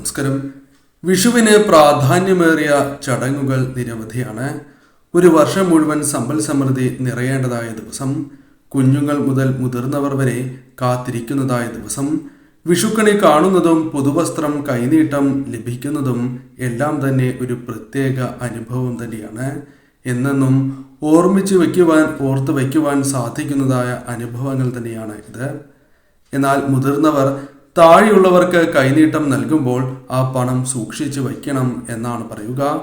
നമസ്കാരം. വിഷുവിന് പ്രാധാന്യമേറിയ ചടങ്ങുകൾ നിരവധിയാണ്. ഒരു വർഷം മുഴുവൻ സമ്പൽ സമൃദ്ധി നിറയേണ്ടതായ ദിവസം കുഞ്ഞുങ്ങൾ മുതൽ മുതിർന്നവർ വരെ കാത്തിരിക്കുന്നതായ ദിവസം വിഷുക്കണി കാണുന്നതും പുതുവസ്ത്രം കൈനീട്ടം ലഭിക്കുന്നതും എല്ലാം തന്നെ ഒരു പ്രത്യേക അനുഭവം തന്നെയാണ്. എന്നെന്നും ഓർമ്മിച്ച് വയ്ക്കുവാൻ ഓർത്ത് വയ്ക്കുവാൻ സാധിക്കുന്നതായ അനുഭവങ്ങൾ തന്നെയാണ് ഇത്. എന്നാൽ മുതിർന്നവർ താഴെയുള്ളവർക്ക് കൈനീട്ടം നൽകുമ്പോൾ ആ പണം സൂക്ഷിച്ചു വയ്ക്കണം എന്നാണ് പറയുക.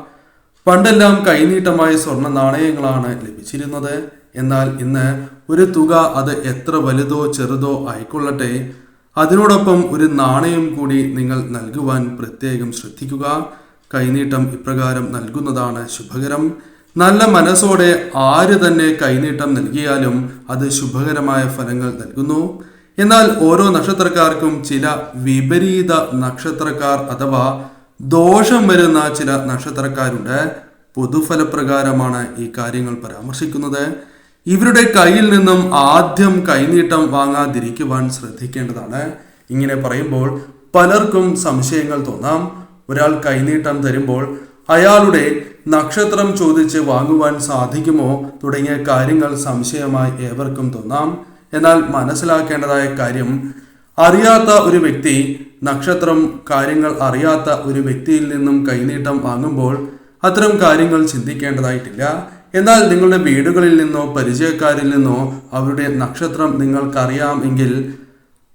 പണ്ടെല്ലാം കൈനീട്ടമായ സ്വർണ നാണയങ്ങളാണ് ലഭിച്ചിരുന്നത്. എന്നാൽ ഇന്ന് ഒരു തുക അത് എത്ര വലുതോ ചെറുതോ ആയിക്കൊള്ളട്ടെ. അതിനോടൊപ്പം ഒരു നാണയം കൂടി നിങ്ങൾ നൽകുവാൻ പ്രത്യേകം ശ്രദ്ധിക്കുക. കൈനീട്ടം ഇപ്രകാരം നൽകുന്നതാണ് ശുഭകരം. നല്ല മനസ്സോടെ ആര് തന്നെ കൈനീട്ടം നൽകിയാലും അത് ശുഭകരമായ ഫലങ്ങൾ നൽകുന്നു. എന്നാൽ ഓരോ നക്ഷത്രക്കാർക്കും ചില വിപരീത നക്ഷത്രക്കാർ അഥവാ ദോഷം വരുന്ന ചില നക്ഷത്രക്കാരുണ്ട്. പൊതുഫലപ്രകാരമാണ് ഈ കാര്യങ്ങൾ പരാമർശിക്കുന്നത്. ഇവരുടെ കയ്യിൽ നിന്നും ആദ്യം കൈനീട്ടം വാങ്ങാതിരിക്കുവാൻ ശ്രദ്ധിക്കേണ്ടതാണ്. ഇങ്ങനെ പറയുമ്പോൾ പലർക്കും സംശയങ്ങൾ തോന്നാം. ഒരാൾ കൈനീട്ടം തരുമ്പോൾ അയാളുടെ നക്ഷത്രം ചോദിച്ച് വാങ്ങുവാൻ സാധിക്കുമോ തുടങ്ങിയ കാര്യങ്ങൾ സംശയമായി ഏവർക്കും തോന്നാം. എന്നാൽ മനസ്സിലാക്കേണ്ടതായ കാര്യം അറിയാത്ത ഒരു വ്യക്തി നക്ഷത്രം കാര്യങ്ങൾ അറിയാത്ത ഒരു വ്യക്തിയിൽ നിന്നും കൈനീട്ടം വാങ്ങുമ്പോൾ അത്തരം കാര്യങ്ങൾ ചിന്തിക്കേണ്ടതായിട്ടില്ല. എന്നാൽ നിങ്ങളുടെ വീടുകളിൽ നിന്നോ പരിചയക്കാരിൽ നിന്നോ അവരുടെ നക്ഷത്രം നിങ്ങൾക്കറിയാം എങ്കിൽ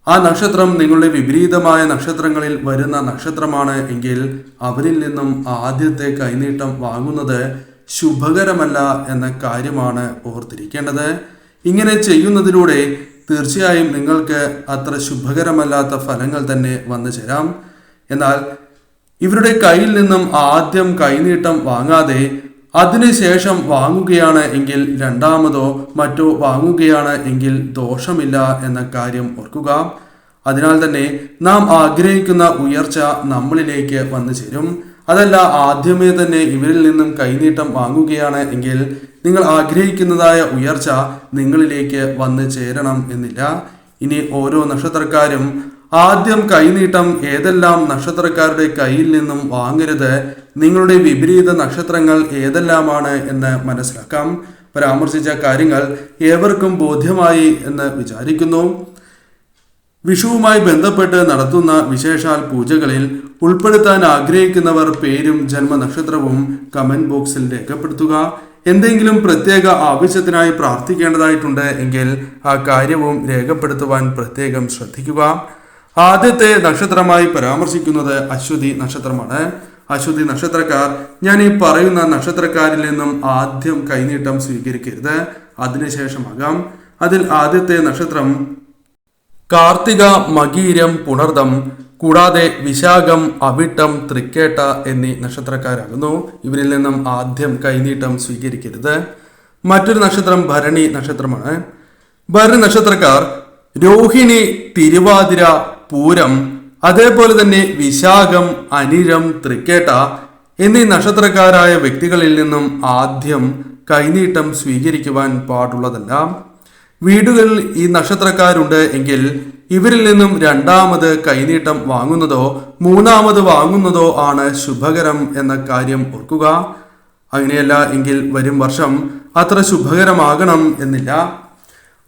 ആ നക്ഷത്രം നിങ്ങളുടെ വിപരീതമായ നക്ഷത്രങ്ങളിൽ വരുന്ന നക്ഷത്രമാണ് എങ്കിൽ അവരിൽ നിന്നും ആദ്യത്തെ കൈനീട്ടം വാങ്ങുന്നത് ശുഭകരമല്ല എന്ന കാര്യമാണ് ഓർത്തിരിക്കേണ്ടത്. ഇങ്ങനെ ചെയ്യുന്നതിലൂടെ തീർച്ചയായും നിങ്ങൾക്ക് അത്ര ശുഭകരമല്ലാത്ത ഫലങ്ങൾ തന്നെ വന്നു ചേരാം. എന്നാൽ ഇവരുടെ കയ്യിൽ നിന്നും ആദ്യം കൈനീട്ടം വാങ്ങാതെ അതിനുശേഷം വാങ്ങുകയാണ് എങ്കിൽ രണ്ടാമതോ മറ്റോ വാങ്ങുകയാണ് എങ്കിൽ ദോഷമില്ല എന്ന കാര്യം ഓർക്കുക. അതിനാൽ തന്നെ നാം ആഗ്രഹിക്കുന്ന ഉയർച്ച നമ്മളിലേക്ക് വന്നു ചേരും. അതല്ല ആദ്യമേ തന്നെ ഇവരിൽ നിന്നും കൈനീട്ടം വാങ്ങുകയാണ് എങ്കിൽ നിങ്ങൾ ആഗ്രഹിക്കുന്നതായ ഉയർച്ച നിങ്ങളിലേക്ക് വന്ന് ചേരണം എന്നില്ല. ഇനി ഓരോ നക്ഷത്രക്കാരും ആദ്യം കൈനീട്ടം ഏതെല്ലാം നക്ഷത്രക്കാരുടെ കയ്യിൽ നിന്നും വാങ്ങരുത് നിങ്ങളുടെ വിപരീത നക്ഷത്രങ്ങൾ ഏതെല്ലാമാണ് എന്ന് മനസ്സിലാക്കാം. പരാമർശിച്ച കാര്യങ്ങൾ ഏവർക്കും ബോധ്യമായി എന്ന് വിചാരിക്കുന്നു. വിഷുവുമായി ബന്ധപ്പെട്ട് നടത്തുന്ന വിശേഷാൽ പൂജകളിൽ ഉൾപ്പെടുത്താൻ ആഗ്രഹിക്കുന്നവർ പേരും ജന്മനക്ഷത്രവും കമന്റ് ബോക്സിൽ രേഖപ്പെടുത്തുക. എന്തെങ്കിലും പ്രത്യേക ആവശ്യത്തിനായി പ്രാർത്ഥിക്കേണ്ടതായിട്ടുണ്ട് എങ്കിൽ ആ കാര്യവും രേഖപ്പെടുത്തുവാൻ പ്രത്യേകം ശ്രദ്ധിക്കുക. ആദ്യത്തെ നക്ഷത്രമായി പരാമർശിക്കുന്നത് അശ്വതി നക്ഷത്രമാണ്. അശ്വതി നക്ഷത്രക്കാർ ഞാൻ ഈ പറയുന്ന നക്ഷത്രക്കാരിൽ നിന്നും ആദ്യം കൈനീട്ടം സ്വീകരിക്കരുത്. അതിനുശേഷമാകാം അതിൽ ആദ്യത്തെ നക്ഷത്രം കാർത്തിക മകീരം പുണർദം കൂടാതെ വിശാഖം അവിട്ടം തൃക്കേട്ട എന്നീ നക്ഷത്രക്കാരാകുന്നു. ഇവരിൽ നിന്നും ആദ്യം കൈനീട്ടം സ്വീകരിക്കരുത്. മറ്റൊരു നക്ഷത്രം ഭരണി നക്ഷത്രമാണ്. ഭരണി നക്ഷത്രക്കാർ രോഹിണി തിരുവാതിര പൂരം അതേപോലെ തന്നെ വിശാഖം അനിരം തൃക്കേട്ട എന്നീ നക്ഷത്രക്കാരായ വ്യക്തികളിൽ നിന്നും ആദ്യം കൈനീട്ടം സ്വീകരിക്കുവാൻ പാടുള്ളതല്ല. വീടുകളിൽ ഈ നക്ഷത്രക്കാരുണ്ട് എങ്കിൽ ഇവരിൽ നിന്നും രണ്ടാമത് കൈനീട്ടം വാങ്ങുന്നതോ മൂന്നാമത് വാങ്ങുന്നതോ ആണ് ശുഭകരം എന്ന കാര്യം ഓർക്കുക. അങ്ങനെയല്ല എങ്കിൽ വരും വർഷം അത്ര ശുഭകരമാകണം എന്നില്ല.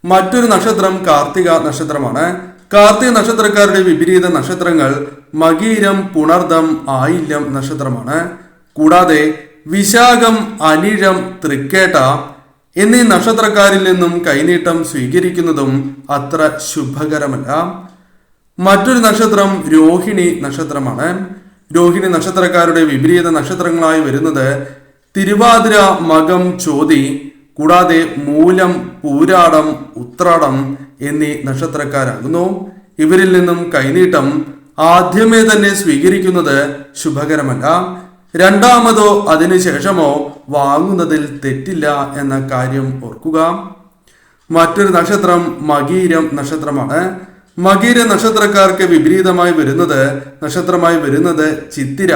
മറ്റൊരു നക്ഷത്രം കാർത്തിക നക്ഷത്രമാണ്. കാർത്തിക നക്ഷത്രക്കാരുടെ വിപരീത നക്ഷത്രങ്ങൾ മകീരം പുണർദം ആയില്യം നക്ഷത്രമാണ്. കൂടാതെ വിശാഖം അനിഴം തൃക്കേട്ട എന്നീ നക്ഷത്രക്കാരിൽ നിന്നും കൈനീട്ടം സ്വീകരിക്കുന്നതും അത്ര ശുഭകരമല്ല. മറ്റൊരു നക്ഷത്രം രോഹിണി നക്ഷത്രമാണ്. രോഹിണി നക്ഷത്രക്കാരുടെ വിപരീത നക്ഷത്രങ്ങളായി വരുന്നത് തിരുവാതിര മകം ചോതി കൂടാതെ മൂലം പൂരാടം ഉത്രാടം എന്നീ നക്ഷത്രക്കാരാകുന്നു. ഇവരിൽ നിന്നും കൈനീട്ടം ആദ്യമേ തന്നെ സ്വീകരിക്കുന്നത് ശുഭകരമല്ല. രണ്ടാമതോ അതിനുശേഷമോ വാങ്ങുന്നതിൽ തെറ്റില്ല എന്ന കാര്യം ഓർക്കുക. മറ്റൊരു നക്ഷത്രം മകീരം നക്ഷത്രമാണ്. മകീര നക്ഷത്രക്കാർക്ക് വിപരീതമായി വരുന്നത് നക്ഷത്രമായി വരുന്നത് ചിത്തിര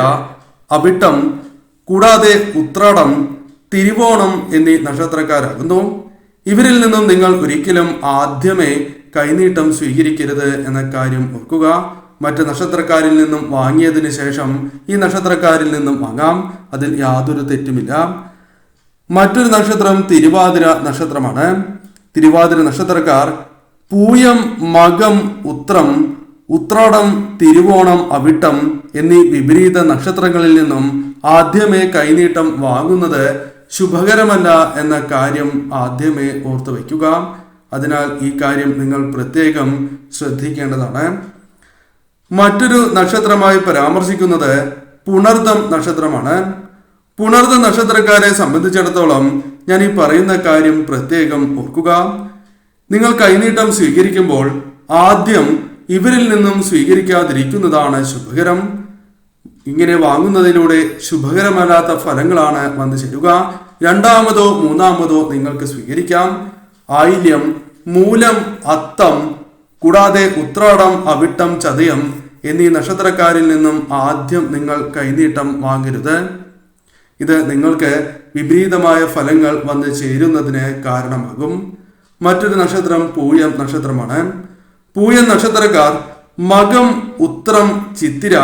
അബിട്ടം കൂടാതെ ഉത്രാടം തിരുവോണം എന്നീ നക്ഷത്രക്കാരാകുന്നു. ഇവരിൽ നിന്നും നിങ്ങൾ ഒരിക്കലും ആദ്യമേ കൈനീട്ടം സ്വീകരിക്കരുത് എന്ന കാര്യം ഓർക്കുക. മറ്റ് നക്ഷത്രക്കാരിൽ നിന്നും വാങ്ങിയതിന് ശേഷം ഈ നക്ഷത്രക്കാരിൽ നിന്നും വാങ്ങാം. അതിൽ യാതൊരു തെറ്റുമില്ല. മറ്റൊരു നക്ഷത്രം തിരുവാതിര നക്ഷത്രമാണ്. തിരുവാതിര നക്ഷത്രക്കാർ പൂയം മകം ഉത്രം ഉത്രാടം തിരുവോണം അവിട്ടം എന്നീ വിപരീത നക്ഷത്രങ്ങളിൽ നിന്നും ആദ്യമേ കൈനീട്ടം വാങ്ങുന്നത് ശുഭകരമല്ല എന്ന കാര്യം ആദ്യമേ ഓർത്തു വയ്ക്കുക അതിനാൽ ഈ കാര്യം നിങ്ങൾ പ്രത്യേകം ശ്രദ്ധിക്കേണ്ടതാണ്. മറ്റൊരു നക്ഷത്രമായി പരാമർശിക്കുന്നത് പുണർദം നക്ഷത്രമാണ്. പുണർദ നക്ഷത്രക്കാരെ സംബന്ധിച്ചിടത്തോളം ഞാൻ ഈ പറയുന്ന കാര്യം പ്രത്യേകം ഓർക്കുക. നിങ്ങൾ കൈനീട്ടം സ്വീകരിക്കുമ്പോൾ ആദ്യം ഇവരിൽ നിന്നും സ്വീകരിക്കാതിരിക്കുന്നതാണ് ശുഭകരം. ഇങ്ങനെ വാങ്ങുന്നതിലൂടെ ശുഭകരമല്ലാത്ത ഫലങ്ങളാണ് വന്നു ചേരുക. രണ്ടാമതോ മൂന്നാമതോ നിങ്ങൾക്ക് സ്വീകരിക്കാം. ആയില്യം മൂലം അത്തം കൂടാതെ ഉത്രാടം അവിട്ടം ചതയം എന്നീ നക്ഷത്രക്കാരിൽ നിന്നും ആദ്യം നിങ്ങൾ കൈനീട്ടം വാങ്ങരുത്. ഇത് നിങ്ങൾക്ക് വിപരീതമായ ഫലങ്ങൾ വന്ന് ചേരുന്നതിന് കാരണമാകും. മറ്റൊരു നക്ഷത്രം പൂയം നക്ഷത്രമാണ്. പൂയം നക്ഷത്രക്കാർ മകം ഉത്രം ചിത്തിര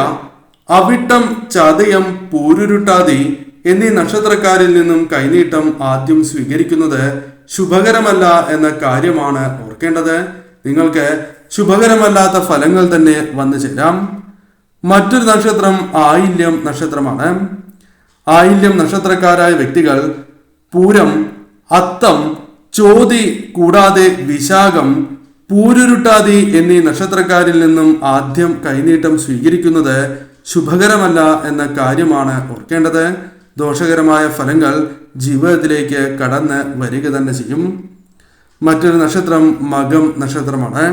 അവിട്ടം ചതയം പൂരുരുട്ടാതി എന്നീ നക്ഷത്രക്കാരിൽ നിന്നും കൈനീട്ടം ആദ്യം സ്വീകരിക്കുന്നത് ശുഭകരമല്ല എന്ന കാര്യമാണ് ഓർക്കേണ്ടത്. നിങ്ങൾക്ക് ശുഭകരമല്ലാത്ത ഫലങ്ങൾ തന്നെ വന്നു ചേരാം. മറ്റൊരു നക്ഷത്രം ആയില്യം നക്ഷത്രമാണ്. ആയില്യം നക്ഷത്രക്കാരായ വ്യക്തികൾ പൂരം അത്തം ചോതി കൂടാതെ വിശാഖം പൂരുരുട്ടാതി എന്നീ നക്ഷത്രക്കാരിൽ നിന്നും ആദ്യം കൈനീട്ടം സ്വീകരിക്കുന്നത് ശുഭകരമല്ല എന്ന കാര്യമാണ് ഓർക്കേണ്ടത്. ദോഷകരമായ ഫലങ്ങൾ ജീവിതത്തിലേക്ക് കടന്ന് വരിക തന്നെ ചെയ്യും. മറ്റൊരു നക്ഷത്രം മകം നക്ഷത്രമാണ്.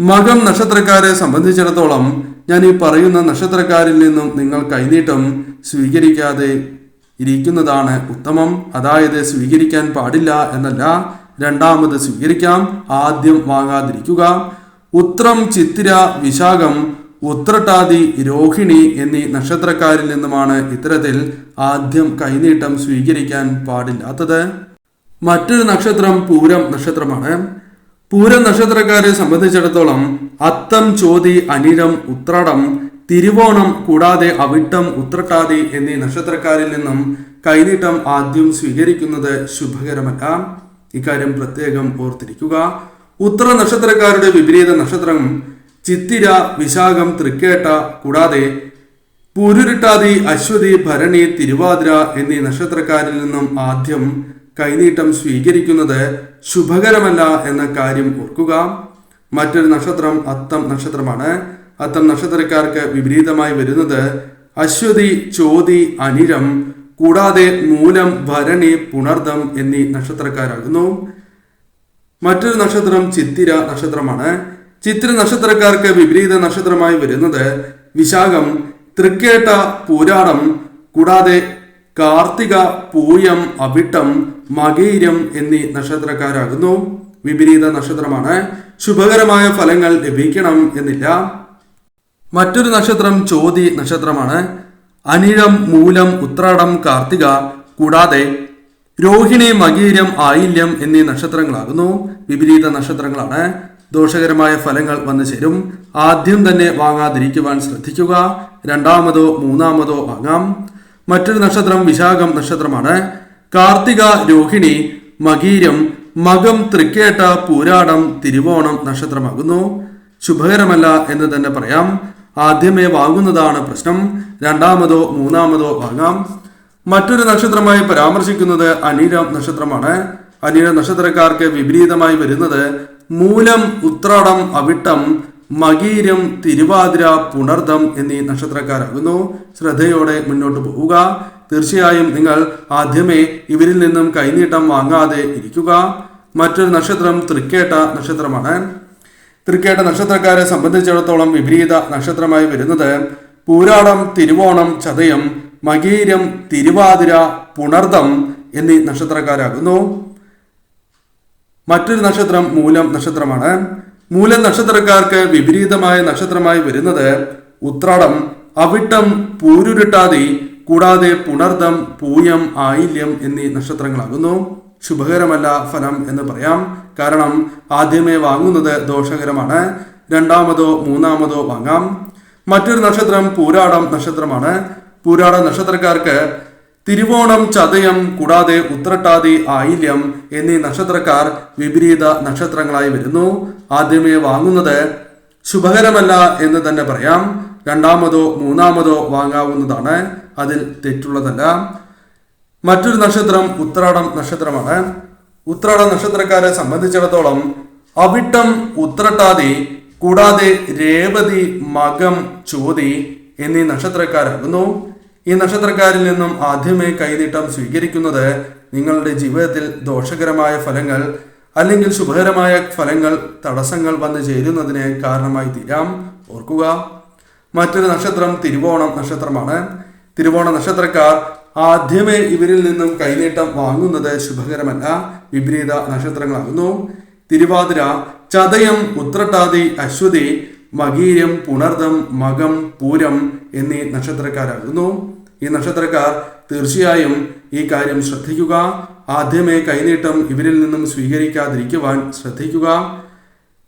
മകം നക്ഷത്രക്കാരെ സംബന്ധിച്ചിടത്തോളം ഞാൻ ഈ പറയുന്ന നക്ഷത്രക്കാരിൽ നിന്നും നിങ്ങൾ കൈനീട്ടം സ്വീകരിക്കാതെ ഇരിക്കുന്നതാണ് ഉത്തമം. അതായത് സ്വീകരിക്കാൻ പാടില്ല എന്നല്ല. രണ്ടാമത് സ്വീകരിക്കാം. ആദ്യം വാങ്ങാതിരിക്കുക. ഉത്രം ചിത്തിര വിശാഖം ഉത്രട്ടാതി രോഹിണി എന്നീ നക്ഷത്രക്കാരിൽ നിന്നുമാണ് ഇത്തരത്തിൽ ആദ്യം കൈനീട്ടം സ്വീകരിക്കാൻ പാടില്ലാത്തത്. മറ്റൊരു നക്ഷത്രം പൂരം നക്ഷത്രമാണ്. പൂരം നക്ഷത്രക്കാരെ സംബന്ധിച്ചിടത്തോളം അത്തം ചോതി അനിരം ഉത്രടം തിരുവോണം കൂടാതെ അവിട്ടം ഉത്രട്ടാതി എന്നീ നക്ഷത്രക്കാരിൽ നിന്നും കൈനീട്ടം ആദ്യം സ്വീകരിക്കുന്നത് ശുഭകരമല്ല. ഇക്കാര്യം പ്രത്യേകം ഓർത്തിരിക്കുക. ഉത്തര നക്ഷത്രക്കാരുടെ വിപരീത നക്ഷത്രം ചിത്തിര വിശാഖം തൃക്കേട്ട കൂടാതെ പൂരുരുട്ടാതി അശ്വതി ഭരണി തിരുവാതിര എന്നീ നക്ഷത്രക്കാരിൽ നിന്നും ആദ്യം കൈനീട്ടം സ്വീകരിക്കുന്നത് ശുഭകരമല്ല എന്ന കാര്യം ഓർക്കുക. മറ്റൊരു നക്ഷത്രം അത്തം നക്ഷത്രമാണ്. അത്തം നക്ഷത്രക്കാർക്ക് വിപരീതമായി വരുന്നത് അശ്വതി ചോതി അനിരം കൂടാതെ മൂലം ഭരണി പുണർദം എന്നീ നക്ഷത്രക്കാരാകുന്നു. മറ്റൊരു നക്ഷത്രം ചിത്തിര നക്ഷത്രമാണ്. ചിത്തിര നക്ഷത്രക്കാർക്ക് വിപരീത നക്ഷത്രമായി വരുന്നത് വിശാഖം തൃക്കേട്ട പൂരാടം കൂടാതെ കാർത്തിക പൂയം അവിട്ടം മകീരം എന്നീ നക്ഷത്രക്കാരാകുന്നു. വിപരീത നക്ഷത്രമാണ്. ശുഭകരമായ ഫലങ്ങൾ ലഭിക്കണം എന്നില്ല. മറ്റൊരു നക്ഷത്രം ചോതി നക്ഷത്രമാണ്. അനിഴം മൂലം ഉത്രാടം കാർത്തിക കൂടാതെ രോഹിണി മകീരം ആയില്യം എന്നീ നക്ഷത്രങ്ങളാകുന്നു. വിപരീത നക്ഷത്രങ്ങളാണ്. ദോഷകരമായ ഫലങ്ങൾ വന്നു ചേരും. ആദ്യം തന്നെ വാങ്ങാതിരിക്കുവാൻ ശ്രദ്ധിക്കുക. രണ്ടാമതോ മൂന്നാമതോ വാങ്ങാം. മറ്റൊരു നക്ഷത്രം വിശാഖം നക്ഷത്രമാണ്. കാർത്തിക രോഹിണി മകീരം മകം തൃക്കേട്ട പൂരാടം തിരുവോണം നക്ഷത്രമാകുന്നു. ശുഭകരമല്ല എന്ന് തന്നെ പറയാം. ആദ്യമേ വാങ്ങുന്നതാണ് പ്രശ്നം. രണ്ടാമതോ മൂന്നാമതോ വാങ്ങാം. മറ്റൊരു നക്ഷത്രമായി പരാമർശിക്കുന്നത് അനിരം നക്ഷത്രമാണ്. അനിര നക്ഷത്രക്കാർക്ക് വിപരീതമായി വരുന്നത് മൂലം ഉത്രാടം അവിട്ടം മകീരം തിരുവാതിര പുണർദം എന്നീ നക്ഷത്രക്കാരാകുന്നു. ശ്രദ്ധയോടെ മുന്നോട്ട് പോവുക. തീർച്ചയായും നിങ്ങൾ ആദ്യമേ ഇവരിൽ നിന്നും കൈനീട്ടം വാങ്ങാതെ ഇരിക്കുക. മറ്റൊരു നക്ഷത്രം തൃക്കേട്ട നക്ഷത്രമാണ്. തൃക്കേട്ട നക്ഷത്രക്കാരെ സംബന്ധിച്ചിടത്തോളം വിപരീത നക്ഷത്രമായി വരുന്നത് പൂരാടം തിരുവോണം ചതയം മകീരം തിരുവാതിര പുണർദം എന്നീ നക്ഷത്രക്കാരാകുന്നു. മറ്റൊരു നക്ഷത്രം മൂലം നക്ഷത്രമാണ്. മൂലം നക്ഷത്രക്കാർക്ക് വിപരീതമായ നക്ഷത്രമായി വരുന്നത് ഉത്രാടം അവിട്ടം പൂരുരുട്ടാതി കൂടാതെ പുണർദം പൂയം ആയില്യം എന്നീ നക്ഷത്രങ്ങളാകുന്നു. ശുഭകരമല്ല ഫലം എന്ന് പറയാം. കാരണം ആദ്യമേ വാങ്ങുന്നത് ദോഷകരമാണ്. രണ്ടാമതോ മൂന്നാമതോ വാങ്ങാം. മറ്റൊരു നക്ഷത്രം പൂരാടം നക്ഷത്രമാണ്. പൂരാട നക്ഷത്രക്കാർക്ക് തിരുവോണം ചതയം കൂടാതെ ഉത്രട്ടാതി ആയില്യം എന്നീ നക്ഷത്രക്കാർ വിപരീത നക്ഷത്രങ്ങളായി വരുന്നു. ആദ്യമേ വാങ്ങുന്നത് ശുഭകരമല്ല എന്ന് തന്നെ പറയാം. രണ്ടാമതോ മൂന്നാമതോ വാങ്ങാവുന്നതാണ്. അതിൽ തെറ്റുള്ളതല്ല. മറ്റൊരു നക്ഷത്രം ഉത്രാടം നക്ഷത്രമാണ്. ഉത്രാട നക്ഷത്രക്കാരെ സംബന്ധിച്ചിടത്തോളം അവിട്ടം ഉത്രട്ടാതി കൂടാതെ രേവതി മകം ചോതി എന്നീ നക്ഷത്രക്കാരാകുന്നു. ഈ നക്ഷത്രക്കാരിൽ നിന്നും ആദ്യമേ കൈനീട്ടം സ്വീകരിക്കുന്നത് നിങ്ങളുടെ ജീവിതത്തിൽ ദോഷകരമായ ഫലങ്ങൾ അല്ലെങ്കിൽ ശുഭകരമായ ഫലങ്ങൾ തടസ്സങ്ങൾ വന്നു ചേരുന്നതിന് കാരണമായി തീരാം. ഓർക്കുക. മറ്റൊരു നക്ഷത്രം തിരുവോണം നക്ഷത്രമാണ്. തിരുവോണ നക്ഷത്രക്കാർ ആദ്യമേ ഇവരിൽ നിന്നും കൈനീട്ടം വാങ്ങുന്നത് ശുഭകരമല്ല. വിപരീത നക്ഷത്രങ്ങളാകുന്നു. തിരുവാതിര ചതയം ഉത്രട്ടാതി അശ്വതി മകീരം പുണർദം മകം പൂരം എന്നീ നക്ഷത്രക്കാരാകുന്നു. ഈ നക്ഷത്രക്കാർ തീർച്ചയായും ഈ കാര്യം ശ്രദ്ധിക്കുക. ആദ്യമേ കൈനീട്ടം ഇവരിൽ നിന്നും സ്വീകരിക്കാതിരിക്കുവാൻ ശ്രദ്ധിക്കുക.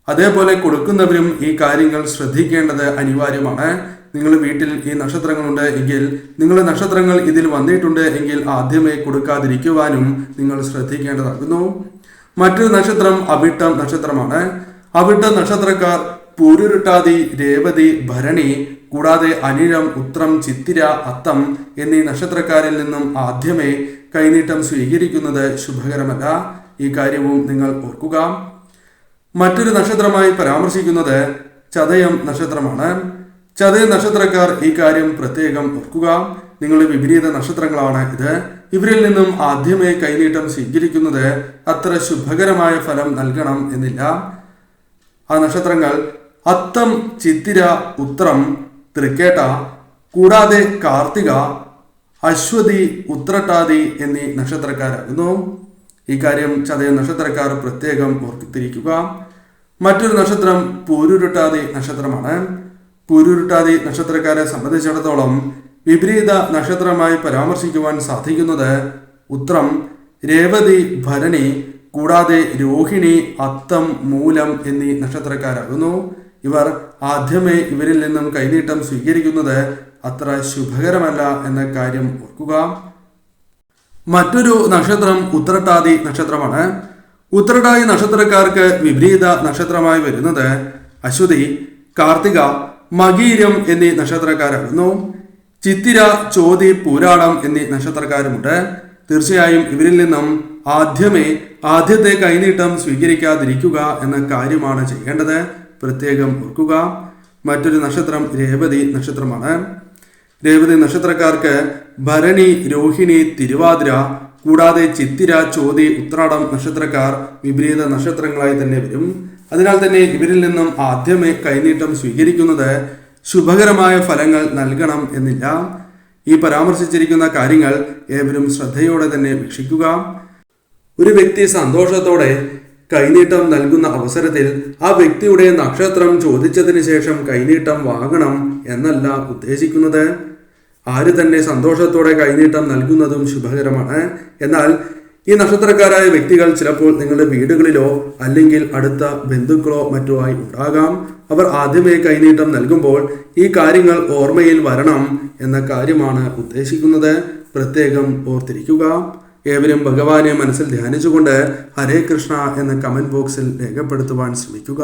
അതേപോലെ കൊടുക്കുന്നവരും ഈ കാര്യങ്ങൾ ശ്രദ്ധിക്കേണ്ടത് അനിവാര്യമാണ്. നിങ്ങൾ വീട്ടിൽ ഈ നക്ഷത്രങ്ങളുണ്ട് എങ്കിൽ നിങ്ങളുടെ നക്ഷത്രങ്ങൾ ഇതിൽ വന്നിട്ടുണ്ട് എങ്കിൽ ആദ്യമേ കൊടുക്കാതിരിക്കുവാനും നിങ്ങൾ ശ്രദ്ധിക്കേണ്ടതാകുന്നു. മറ്റൊരു നക്ഷത്രം അവിട്ടം നക്ഷത്രമാണ്. അവിട്ട നക്ഷത്രക്കാർ പൂരുരുട്ടാതി രേവതി ഭരണി കൂടാതെ അനിഴം ഉത്രം ചിത്തിര അത്തം എന്നീ നക്ഷത്രക്കാരിൽ നിന്നും ആദ്യമേ കൈനീട്ടം സ്വീകരിക്കുന്നത് ശുഭകരമല്ല. ഈ കാര്യവും നിങ്ങൾ ഓർക്കുക. മറ്റൊരു നക്ഷത്രമായി പരാമർശിക്കുന്നത് ചതയം നക്ഷത്രമാണ്. ചതയ നക്ഷത്രക്കാർ ഈ കാര്യം പ്രത്യേകം ഓർക്കുക. നിങ്ങളുടെ വിപരീത നക്ഷത്രങ്ങളാണ് ഇത്. ഇവരിൽ നിന്നും ആദ്യമേ കൈനീട്ടം സ്വീകരിക്കുന്നത് അത്ര ശുഭകരമായ ഫലം നൽകണം എന്നില്ല. ആ നക്ഷത്രങ്ങൾ അത്തം ചിത്തിര ഉത്രം തൃക്കേട്ട കൂടാതെ കാർത്തിക അശ്വതി ഉത്രട്ടാതി എന്നീ നക്ഷത്രക്കാരാകുന്നു. ഈ കാര്യം ചതയ നക്ഷത്രക്കാർ പ്രത്യേകം ഓർത്തിരിക്കുക. മറ്റൊരു നക്ഷത്രം പൂരുരുട്ടാതി നക്ഷത്രമാണ്. പൂരുരുട്ടാതി നക്ഷത്രക്കാരെ സംബന്ധിച്ചിടത്തോളം വിപരീത നക്ഷത്രമായി പരാമർശിക്കുവാൻ സാധിക്കുന്നത് ഉത്രം രേവതി ഭരണി കൂടാതെ രോഹിണി അത്തം മൂലം എന്നീ നക്ഷത്രക്കാരാകുന്നു. ഇവർ ആദ്യമേ ഇവരിൽ നിന്നും കൈനീട്ടം സ്വീകരിക്കുന്നത് അത്ര ശുഭകരമല്ല എന്ന കാര്യം ഓർക്കുക. മറ്റൊരു നക്ഷത്രം ഉത്രട്ടാതി നക്ഷത്രമാണ്. ഉത്രട്ടാതി നക്ഷത്രക്കാർക്ക് വിപരീത നക്ഷത്രമായി വരുന്നത് അശ്വതി കാർത്തിക മകീരം എന്നീ നക്ഷത്രക്കാരായിരുന്നു ചിത്തിര ചോതി പൂരാടം എന്നീ നക്ഷത്രക്കാരുമുണ്ട്. തീർച്ചയായും ഇവരിൽ നിന്നും ആദ്യമേ ആദ്യത്തെ കൈനീട്ടം സ്വീകരിക്കാതിരിക്കുക എന്ന കാര്യമാണ് ചെയ്യേണ്ടത്. പ്രത്യേകം ഓർക്കുക. മറ്റൊരു നക്ഷത്രം രേവതി നക്ഷത്രമാണ്. രേവതി നക്ഷത്രക്കാർക്ക് ഭരണി രോഹിണി തിരുവാതിര കൂടാതെ ചിത്തിര ചോതി ഉത്രാടം നക്ഷത്രക്കാർ വിപരീത നക്ഷത്രങ്ങളായി തന്നെ വരും. അതിനാൽ തന്നെ ഇവരിൽ നിന്നും ആദ്യമേ കൈനീട്ടം സ്വീകരിക്കുന്നത് ശുഭകരമായ ഫലങ്ങൾ നൽകണം എന്നില്ല. ഈ പരാമർശിച്ചിരിക്കുന്ന കാര്യങ്ങൾ ഏവരും ശ്രദ്ധയോടെ തന്നെ വീക്ഷിക്കുക. ഒരു വ്യക്തി സന്തോഷത്തോടെ കൈനീട്ടം നൽകുന്ന അവസരത്തിൽ ആ വ്യക്തിയുടെ നക്ഷത്രം ചോദിച്ചതിന് ശേഷം കൈനീട്ടം വാങ്ങണം എന്നല്ല ഉദ്ദേശിക്കുന്നത്. ആര് തന്നെ സന്തോഷത്തോടെ കൈനീട്ടം നൽകുന്നതും ശുഭകരമാണ്. എന്നാൽ ഈ നക്ഷത്രക്കാരായ വ്യക്തികൾ ചിലപ്പോൾ നിങ്ങളുടെ വീടുകളിലോ അല്ലെങ്കിൽ അടുത്ത ബന്ധുക്കളോ മറ്റോ ആയി ഉണ്ടാകാം. അവർ ആദ്യമേ കൈനീട്ടം നൽകുമ്പോൾ ഈ കാര്യങ്ങൾ ഓർമ്മയിൽ വരണം എന്ന കാര്യമാണ് ഉദ്ദേശിക്കുന്നത്. പ്രത്യേകം ഓർത്തിരിക്കുക. ഏവരും ഭഗവാനെ മനസ്സിൽ ധ്യാനിച്ചുകൊണ്ട് ഹരേ കൃഷ്ണ എന്ന കമന്റ് ബോക്സിൽ രേഖപ്പെടുത്തുവാൻ ശ്രമിക്കുക.